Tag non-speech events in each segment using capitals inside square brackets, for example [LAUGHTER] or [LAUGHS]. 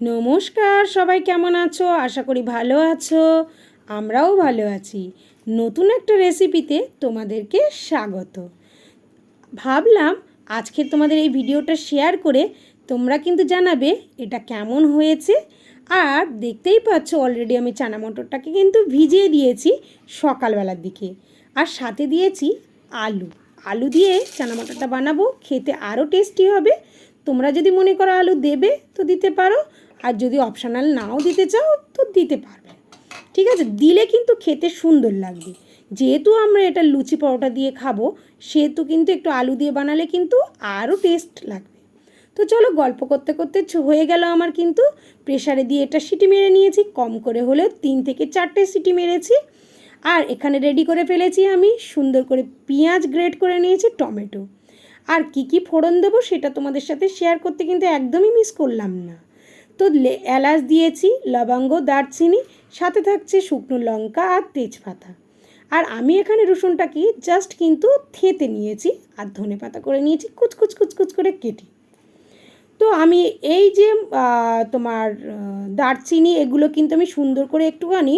নমস্কার, সবাই কেমন আছো? আশা করি ভালো আছো। আমরাও ভালো আছি। নতুন একটা রেসিপিতে তোমাদেরকে স্বাগত। ভাবলাম আজকে তোমাদের এই ভিডিওটা শেয়ার করে তোমরা কিন্তু জানাবে এটা কেমন হয়েছে। আর দেখতেই পাচ্ছ অলরেডি আমি চানা মটরটাকে কিন্তু ভিজিয়ে দিয়েছি সকালবেলার দিকে। আর সাথে দিয়েছি আলু। আলু দিয়ে চানা মটরটা বানাবো, খেতে আরও টেস্টি হবে। তোমরা যদি মনে করো আলু দেবে তো দিতে পারো। আর যদি অপশানাল নাও দিতে চাও, তো দিতে পারবে। ঠিক আছে? দিলে কিন্তু খেতে সুন্দর লাগবে। যেহেতু আমরা এটা লুচি পরোটা দিয়ে খাব, সেহেতু কিন্তু একটু আলু দিয়ে বানালে কিন্তু আরও টেস্ট লাগবে। তো চলো, গল্প করতে করতে হয়ে গেল আমার কিন্তু প্রেশারে দিয়ে এটা সিটি মেরে নিয়েছি। কম করে হলেও তিন থেকে চারটে সিটি মেরেছি। আর এখানে রেডি করে ফেলেছি আমি, সুন্দর করে পেঁয়াজ গ্রেট করে নিয়েছি, টমেটো। আর কি কি ফোড়ন দেবো সেটা তোমাদের সাথে শেয়ার করতে কিন্তু একদমই মিস করলাম না। তো এলাচ দিয়েছি, লবঙ্গ, দারচিনি, সাথে থাকছে শুকনো লঙ্কা আর তেজপাতা। আর আমি এখানে রসুনটাকে জাস্ট কিন্তু থেতে নিয়েছি আর ধনে পাতা করে নিয়েছি, কুচকুচ কুচকুচ করে কেটে। তো আমি এই যে তোমার দারচিনি, এগুলো কিন্তু আমি সুন্দর করে একটুখানি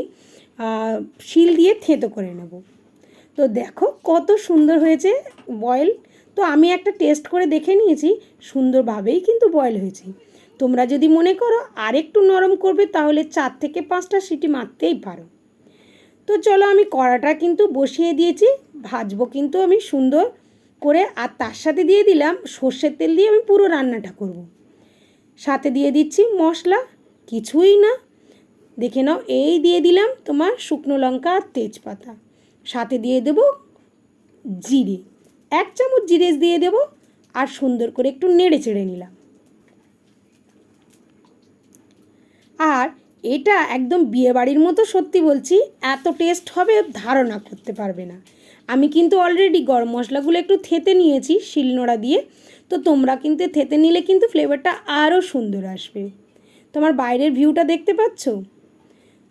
শিল দিয়ে থেতো করে নেব। তো দেখো কত সুন্দর হয়েছে বয়েল তো আমি একটা টেস্ট করে দেখে নিয়েছি, সুন্দরভাবেই কিন্তু বয়েল হয়েছে। তোমরা যদি মনে করো আরেকটু নরম করবে, তাহলে চার থেকে পাঁচটা সিটি মারতেই পারো। তো চলো আমি কড়াটা কিন্তু বসিয়ে দিয়েছি, ভাজবো কিন্তু আমি সুন্দর করে, আর তার সাথে দিয়ে দিলাম সর্ষের তেল দিয়ে আমি পুরো রান্নাটা করব। সাথে দিয়ে দিচ্ছি মশলা, কিছুই না। দেখে নাও, এই দিয়ে দিলাম তোমার শুকনো লঙ্কা আর তেজপাতা। সাথে দিয়ে দেব জিরে, এক চামচ জিরে দিয়ে দেব, আর সুন্দর করে একটু নেড়ে চেড়ে নিলাম। আর এটা একদম বিয়েবাড়ির মতো সত্যি বলছি, এত টেস্ট হবে ধারণা করতে পারবে না। আমি কিন্তু অলরেডি গরম মশলাগুলো একটু থেতে নিয়েছি শিলনোড়া দিয়ে, তো তোমরা কিন্তু থেতে নিলে কিন্তু ফ্লেভারটা আরও সুন্দর আসবে। তোমার বাইরের ভিউটা দেখতে পাচ্ছ?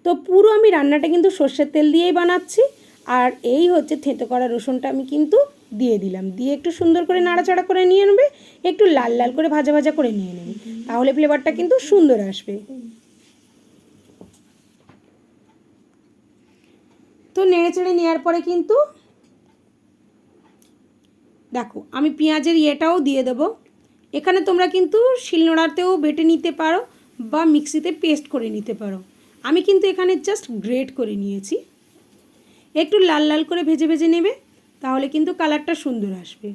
তো পুরো আমি রান্নাটা কিন্তু সর্ষের তেল দিয়েই বানাচ্ছি, আর এই হচ্ছে থেঁতো করা রসুনটা আমি কিন্তু দিয়ে দিলাম। দিয়ে একটু সুন্দর করে নাড়াচাড়া করে নিয়ে নেবে, একটু লাল লাল করে ভাজা ভাজা করে নিয়ে নেবে, তাহলে ফ্লেভারটা কিন্তু সুন্দর আসবে। তো নেড়েচেড়ে নেওয়ার পরে কিন্তু দেখো, আমি পেঁয়াজের ইয়েটাও দিয়ে দেবো। এখানে তোমরা কিন্তু শিলনোড়াতেও বেটে নিতে পারো বা মিক্সিতে পেস্ট করে নিতে পারো। আমি কিন্তু এখানে জাস্ট গ্রেট করে নিয়েছি। একটু লাল লাল করে ভেজে ভেজে নেবে, তাহলে কিন্তু কালারটা সুন্দর আসবে।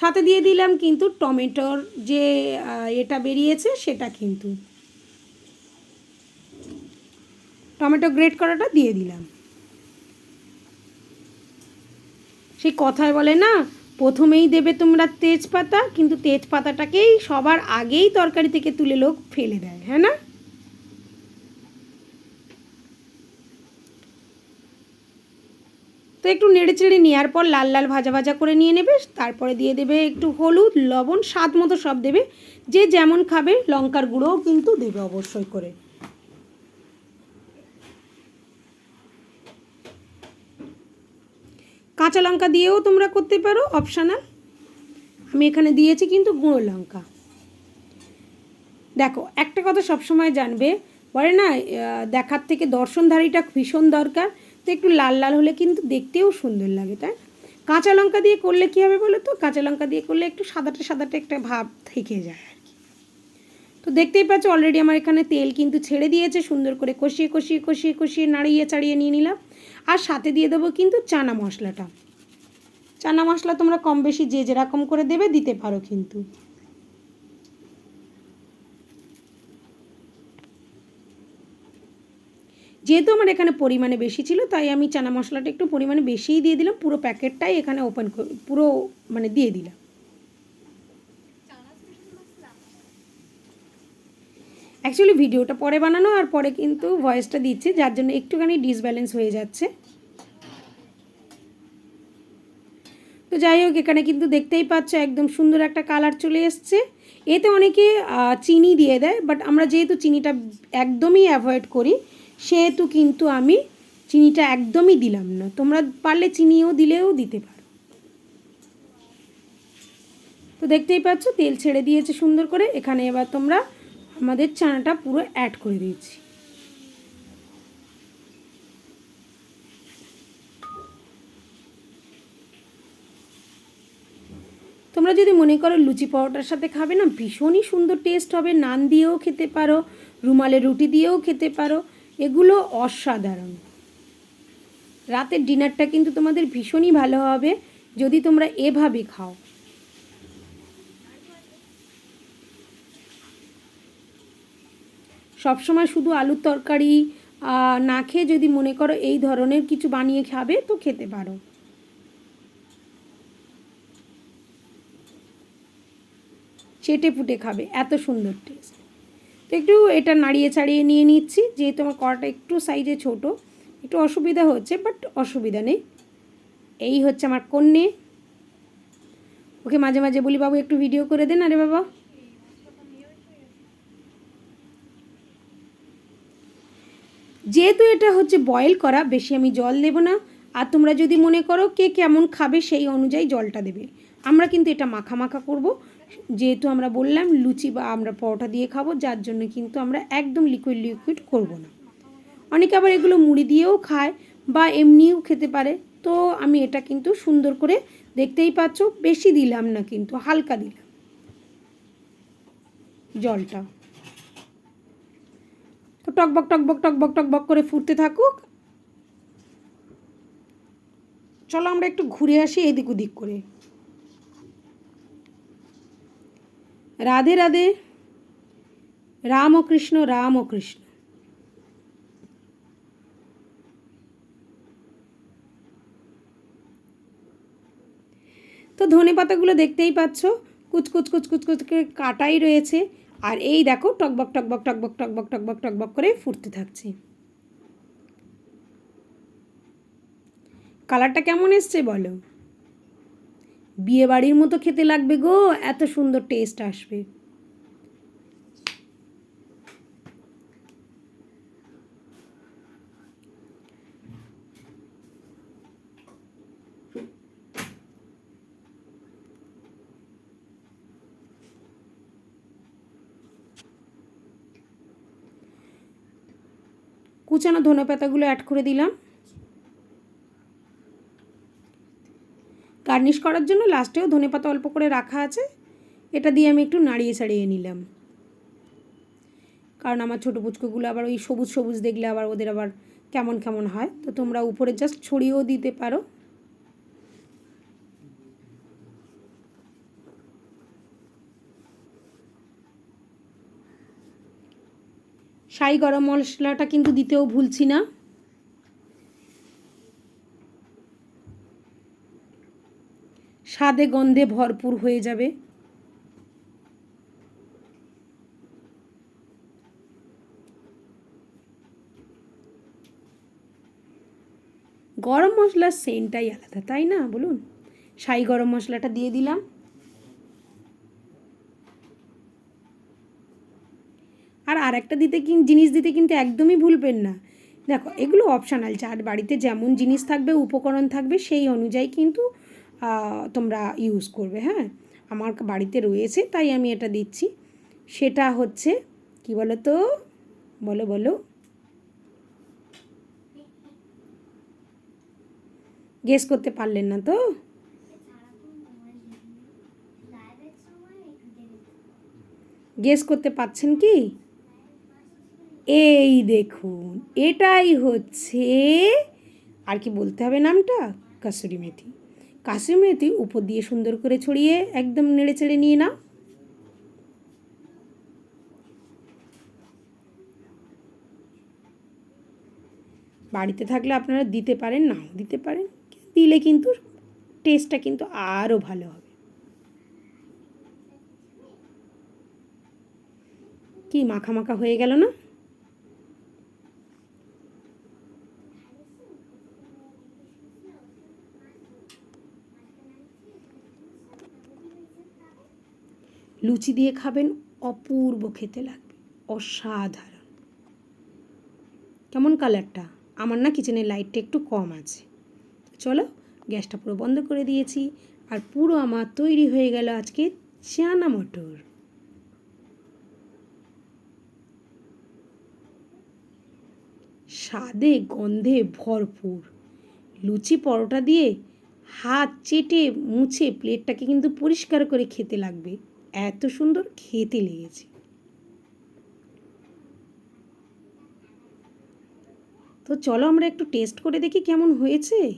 সাথে দিয়ে দিলাম কিন্তু টমেটোর যে এটা বেরিয়েছে সেটা কিন্তু। টমেটো গ্রেট করাটা দিয়ে দিলাম। সেই কথায় বলে, না, প্রথমেই দেবে তোমরা তেজপাতা, কিন্তু তেজপাতাটাকেই সবার আগেই তরকারি থেকে তুলে লোক ফেলে দেয় হ্যাঁ না? একটু নেড়ে চেড়ে নেওয়ার পর লাল লাল ভাজা ভাজা করে নিয়ে নেবে, তারপরে দিয়ে দেবে একটু হলুদ, লবণ, স্বাদ মতো সব দেবে। যে যেমন খাবে, লঙ্কার গুঁড়োও কিন্তু দেবে অবশ্যই করে। কাঁচা লঙ্কা দিয়েও তোমরা করতে পারো অপশানাল আমি এখানে দিয়েছি কিন্তু গুঁড়ো লঙ্কা। দেখো, একটা কথা সবসময় জানবে, বলে না দেখার থেকে দর্শনধারীটা ভীষণ দরকার। তো একটু লাল লাল হলে কিন্তু দেখতেও সুন্দর লাগে, তাই কাঁচা লঙ্কা দিয়ে করলে কী হবে বলো তো? কাঁচা লঙ্কা দিয়ে করলে একটু সাদাটে সাদাটে একটা ভাব থেকে যায় আর কি। তো দেখতেই পাচ্ছ অলরেডি আমার এখানে তেল কিন্তু ছেড়ে দিয়েছে, সুন্দর করে কষিয়ে কষিয়ে কষিয়ে কষিয়ে নাড়িয়ে চাড়িয়ে নিয়ে নিলাম। আর সাথে দিয়ে দেবো কিন্তু চানা মশলাটা। চানা মশলা তোমরা কম বেশি যে যেরকম করে দেবে দিতে পারো কিন্তু। যেহেতু আমার এখানে পরিমাণে বেশি ছিল, তাই আমি চানা মশলাটা একটু পরিমাণে বেশিই দিয়ে দিলাম, পুরো প্যাকেটটাই এখানে ওপেন পুরো মানে দিয়ে দিলাম। অ্যাকচুয়ালি ভিডিওটা পরে বানানো আর পরে কিন্তু ভয়েসটা দিচ্ছে, যার জন্য একটুখানি ডিসব্যালেন্স হয়ে যাচ্ছে। তো যাই হোক, এখানে কিন্তু দেখতেই পাচ্ছ একদম সুন্দর একটা কালার চলে এসছে। এতে অনেকে চিনি দিয়ে দেয় বাট আমরা যেহেতু চিনিটা একদমই অ্যাভয়েড করি সেহেতু কিন্তু আমি চিনিটা একদমই দিলাম না। তোমরা পারলে চিনিও দিলেও দিতে পারো। তো দেখতেই পাচ্ছ, তেল ছেড়ে দিয়েছে সুন্দর করে। এখানে এবার তোমরা আমাদের চানাটা পুরো অ্যাড করে দিয়েছি। তোমরা যদি মনে করো লুচি পরোটার সাথে খাবে না, ভীষণই সুন্দর টেস্ট হবে। নান দিয়েও খেতে পারো রুমালে রুটি দিয়েও খেতে পারো। এগুলো অসাধারণ। রাতের ডিনারটা কিন্তু তোমাদের ভীষণই ভালো হবে, যদি তোমরা এভাবে খাও। সবসময় শুধু আলুর তরকারি না খেয়ে যদি মনে করো এই ধরনের কিছু বানিয়ে খাবে, তো খেতে পারো। চেটে পুটে খাবে, এত সুন্দর টেস্ট তো একটু এটা নাড়িয়ে ছাড়িয়ে নিয়ে নিচ্ছি, যেহেতু আমার কড়াটা একটু সাইজে ছোট। একটু অসুবিধা হচ্ছে বাট অসুবিধা নেই। এই হচ্ছে আমার কন্যে। ওকে মাঝে মাঝে বলি, বাবু, একটু ভিডিও করে দেন আরে বাবা। যেহেতু এটা হচ্ছে বয়েল করা, বেশি আমি জল দেব না। আর তোমরা যদি মনে করো কে কেমন খাবে, সেই অনুযায়ী জলটা দেবে। আমরা কিন্তু এটা মাখা মাখা করব। যেহেতু আমরা বললাম লুচি বা আমরা পরোটা দিয়ে খাব, যার জন্য কিন্তু আমরা একদম লিকুইড লিকুইড করব না। অনেকে আবার এগুলো মুড়ি দিয়েও খায় বা এমনিও খেতে পারে। তো আমি এটা কিন্তু সুন্দর করে দেখতেই পাচ্ছ, বেশি দিলাম না কিন্তু, হালকা দিলাম। জলটা। তো টকবক টকবক টকবক টকবক করে ফুটতে থাকুক। চলো আমরা একটু ঘুরে আসি এদিক ওদিক করে। রাধে রাধে। রাম ও কৃষ্ণ, রাম ও কৃষ্ণ। তো ধনে পাতাগুলো দেখতেই পাচ্ছ, কুচকুচ কুচকুচ কুচ করে কাটাই রয়েছে। আর এই দেখো, টকবক টকবক টকবক টকবক টকবক টকবক করে ফুটতে থাকছে। কালারটা কেমন এসছে বলো? বিয়ে বাড়ির মতো খেতে লাগবে গো, এত সুন্দর টেস্ট আসবে। কুচানো ধনে পাতাগুলো অ্যাড করে দিলাম। গার্নিশ করার জন্য লাস্টেও ধনে পাতা অল্প করে রাখা আছে। এটা দিয়ে আমি একটু নাড়িয়ে ছাড়িয়ে নিলাম। কারণ আমার ছোটো পুচকুগুলো আবার ওই সবুজ সবুজ দেখলে আবার ওদের আবার কেমন কেমন হয়। তো তোমরা উপরে জাস্ট ছড়িয়েও দিতে পারো। সাই গরম মশলাটা কিন্তু দিতেও ভুলছি না। স্বাদে গন্ধে ভরপুর হয়ে যাবে। গরম মশলার সেন্টটাই আলাদা, তাই না? বলুন। সাই গরম মশলাটা দিয়ে দিলাম। আর আরেকটা দিতে কিন জিনিস দিতে কিন্তু একদমই ভুলবেন না। দেখো, এগুলো অপশানাল যার বাড়িতে যেমন জিনিস থাকবে, উপকরণ থাকবে, সেই অনুযায়ী কিন্তু তোমরা ইউজ করবে হ্যাঁ? আমার বাড়িতে রয়েছে, তাই আমি এটা দিচ্ছি। সেটা হচ্ছে, কি বলো তো বলো বলো। গেস করতে পারলেন না তো? গেস করতে পাচ্ছেন কি? এই দেখুন, এটাই হচ্ছে, আর কি বলতে হবে নামটা? কাসুরি মেথি কাসুরি মেথি উপর দিয়ে সুন্দর করে ছড়িয়ে একদম নেড়ে চেড়ে নিয়ে নাও। বাড়িতে থাকলে আপনারা দিতে পারেন, নাও দিতে পারেন। দিলে কিন্তু টেস্টটা কিন্তু আরও ভালো হবে। কি মাখা মাখা হয়ে গেল না? লুচি দিয়ে খাবেন, অপূর্ব খেতে লাগবে, অসাধারণ। কেমন কালারটা? আমার না কিচেনের লাইটটা একটু কম আছে। চলো, গ্যাসটা পুরো বন্ধ করে দিয়েছি আর পুরো আমার তৈরি হয়ে গেল আজকে চানা মটর। স্বাদে, গন্ধে ভরপুর। লুচি পরোটা দিয়ে হাত চেটে মুছে প্লেটটাকে কিন্তু পরিষ্কার করে খেতে লাগবে। এত সুন্দর খেতে লেগেছে। তো চলো আমরা একটু টেস্ট করে দেখি কেমন হয়েছে।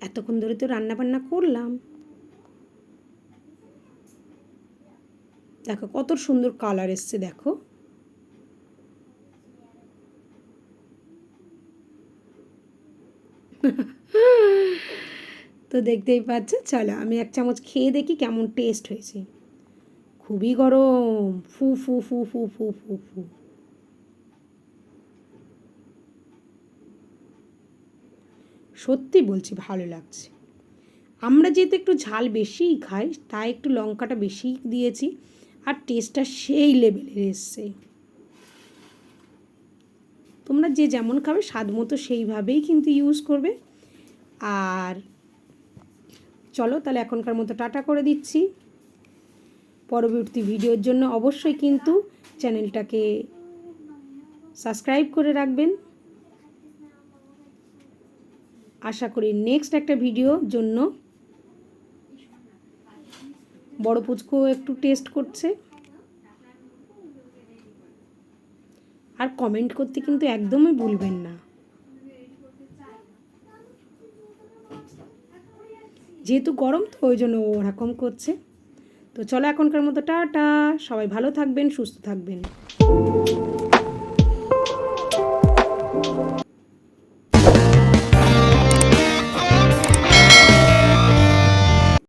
এতক্ষণ ধরে তো রান্না বান্না করলাম। দেখো কত সুন্দর কালার এসছে, দেখো। [LAUGHS] তো দেখতেই পাচ্ছ। চলো আমি এক চামচ খেয়ে দেখি কেমন টেস্ট হয়েছে। খুবই গরম। ফু ফু ফু ফু ফু ফু ফু। সত্যি বলছি, ভালো লাগছে। আমরা যেহেতু একটু ঝাল বেশিই খাই, তাই একটু লঙ্কাটা বেশি দিয়েছি, আর টেস্টটা সেই লেভেলের এসছে। তোমরা যে যেমন খাবে, স্বাদ মতো সেইভাবেই কিন্তু ইউজ করবে। আর চলো তাহলে এখনকার মতো টাটা করে দিচ্ছি। পরবর্তী ভিডিওর জন্য অবশ্যই কিন্তু চ্যানেলটাকে সাবস্ক্রাইব করে রাখবেন। আশা করি নেক্সট একটা ভিডিওর জন্য বড় পুচকো একটু টেস্ট করছে। আর কমেন্ট করতে কিন্তু একদমই ভুলবেন না। যেহেতু গরম, তো ওই জন্য ওরকম করছে। তো চলো এখনকার মতো টাটা, সবাই ভালো থাকবেন, সুস্থ থাকবেন।